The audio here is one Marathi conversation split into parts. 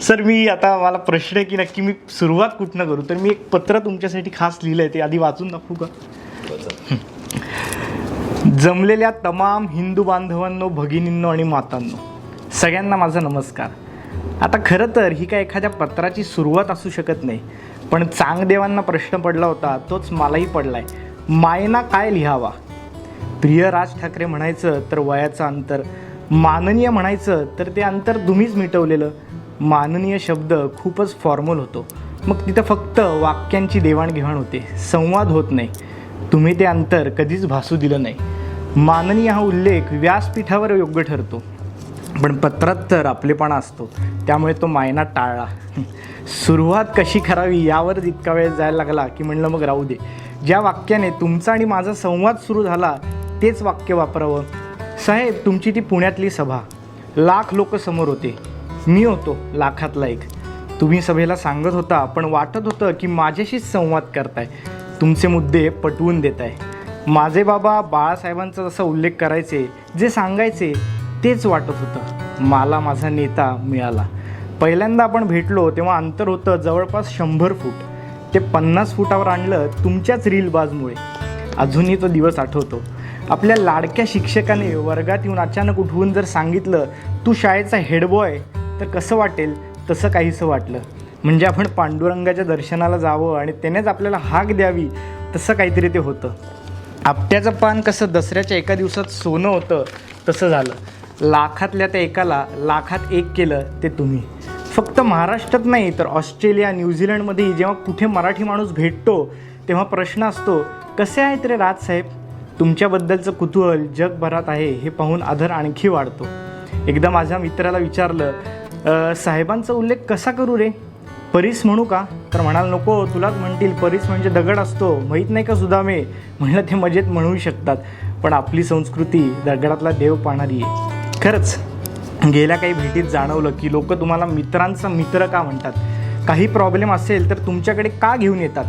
सर मी आता मला प्रश्न आहे की नक्की मी सुरुवात कुठनं करू? तर मी एक पत्र तुमच्यासाठी खास लिहिलं आहे ते आधी वाचून दाखवू का? जमलेल्या तमाम हिंदू बांधवांनो भगिनींनो आणि मातांनो सगळ्यांना माझा नमस्कार. आता खरं तर ही काय एखाद्या पत्राची सुरुवात असू शकत नाही पण चांगदेवांना प्रश्न पडला होता तोच मलाही पडलाय. मायना काय लिहावा? प्रिय राज ठाकरे म्हणायचं तर वयाचं अंतर. माननीय म्हणायचं तर ते अंतर तुम्हीच मिटवलेलं. माननीय शब्द खूपच फॉर्मल होतो. मग तिथं फक्त वाक्यांची देवाणघेवाण होते. संवाद होत नाही. तुम्ही ते अंतर कधीच भासू दिलं नाही. माननीय हा उल्लेख व्यासपीठावर योग्य ठरतो. पण पत्रात तर आपलेपणा असतो. त्यामुळे तो मायना टाळला सुरुवात कशी करावी यावरच इतका वेळ जायला लागला की म्हणलं मग राहू दे. ज्या वाक्याने तुमचा आणि माझा संवाद सुरू झाला तेच वाक्य वापरावं. साहेब तुमची ती पुण्यातली सभा. लाख लोक समोर होते. मी होतो लाखातला एक. तुम्ही सभेला सांगत होता पण वाटत होतं की माझ्याशीच संवाद करताय. तुमचे मुद्दे पटवून देताय. माझे बाबा बाळासाहेबांचा जसा उल्लेख करायचे जे सांगायचे तेच वाटत होतं. मला माझा नेता मिळाला. पहिल्यांदा आपण भेटलो तेव्हा अंतर होतं जवळपास शंभर फूट. ते पन्नास फुटावर आणलं तुमच्याच रीलबाजमुळे. अजूनही तो दिवस आठवतो. आपल्या लाडक्या शिक्षकाने वर्गात येऊन अचानक उठवून जर सांगितलं तू शाळेचा हेडबॉय तर कसं वाटेल तसं काहीसं वाटलं. म्हणजे आपण पांडुरंगाच्या दर्शनाला जावं आणि त्यानेच आपल्याला हाक द्यावी तसं काहीतरी ते होतं. आपट्याचं पान कसं दसऱ्याच्या एका दिवसात सोनं होतं तसं झालं. लाखातल्या त्या एकाला लाखात एक केलं ते तुम्ही. फक्त महाराष्ट्रात नाही तर ऑस्ट्रेलिया न्यूझीलंडमध्येही जेव्हा कुठे मराठी माणूस भेटतो तेव्हा प्रश्न असतो कसे आहेत रे राजसाहेब तुमच्याबद्दलचं कुतूहल जगभरात आहे हे पाहून आदर आणखी वाढतो. एकदा माझ्या मित्राला विचारलं साहेबांचा उल्लेख कसा करू रे? परीस म्हणू का? तर म्हणाल नको तुलाच म्हणतील. परीस म्हणजे दगड असतो. माहीत नाही का सुदामे? म्हणलं ते मजेत म्हणू शकतात. पण आपली संस्कृती दगडातला देव पाहणारी आहे. खरंच गेल्या काही भेटीत जाणवलं की लोक तुम्हाला मित्रांचा मित्र का म्हणतात? काही प्रॉब्लेम असेल तर तुमच्याकडे का घेऊन येतात?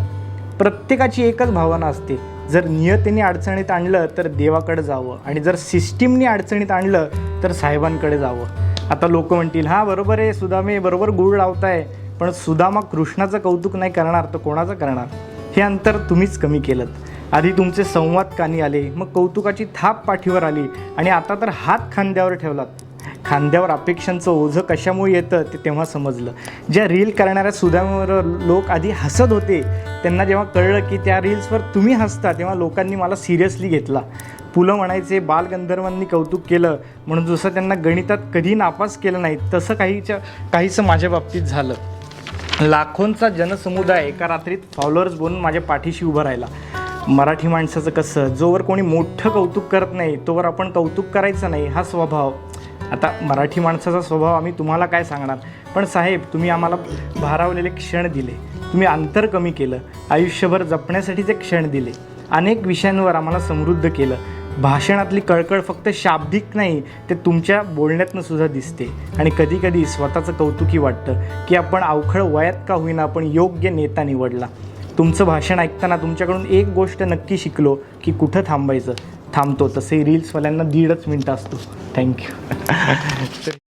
प्रत्येकाची एकच भावना असते. जर नियतीने अडचणीत आणलं तर देवाकडे जावं. आणि जर सिस्टीमने अडचणीत आणलं तर साहेबांकडे जावं. आता लोक म्हणतील हा बरोबर आहे सुदामे बरोबर गुळ लावताय पण सुदामा कृष्णाचं कौतुक नाही करणार तर कोणाचं करणार? हे अंतर तुम्हीच कमी केलं आधी तुमचे संवाद कानी आले मग कौतुकाची थाप पाठीवर आली आणि आता तर हात खांद्यावर ठेवलात. खांद्यावर अपेक्षांचं ओझं कशामुळे येतं ते तेव्हा समजलं. ज्या रील करणाऱ्या सुदामावर लोक आधी हसत होते त्यांना जेव्हा कळलं की त्या रील्सवर तुम्ही हसता तेव्हा लोकांनी मला सिरियसली घेतला. पुलं म्हणायचे बालगंधर्वांनी कौतुक केलं म्हणून जसं त्यांना गणितात कधी नापास केलं नाही तसं काहीच्या काहीसं माझ्या बाबतीत झालं. लाखोंचा जनसमुदाय एका रात्रीत फॉलोअर्स बनून माझ्या पाठीशी उभं राहिला. मराठी माणसाचं कसं जोवर कोणी मोठं कौतुक करत नाही तोवर आपण कौतुक करायचं नाही हा स्वभाव. आता मराठी माणसाचा स्वभाव आम्ही तुम्हाला काय सांगणार? पण साहेब तुम्ही आम्हाला भारावलेले क्षण दिले. तुम्ही अंतर कमी केलं. आयुष्यभर जपण्यासाठीचे क्षण दिले. अनेक विषयांवर आम्हाला समृद्ध केलं. भाषणातली कळकळ फक्त शाब्दिक नाही ते तुमच्या बोलण्यातनं सुद्धा दिसते. आणि कधीकधी स्वतःचं कौतुकी वाटतं की आपण अवखळ वयात का होईना आपण योग्य नेता निवडला. तुमचं भाषण ऐकताना तुमच्याकडून एक गोष्ट नक्की शिकलो की कुठं थांबायचं. थांबतो तसे रील्सवाल्यांना दीडच मिनटं असतो. थँक्यू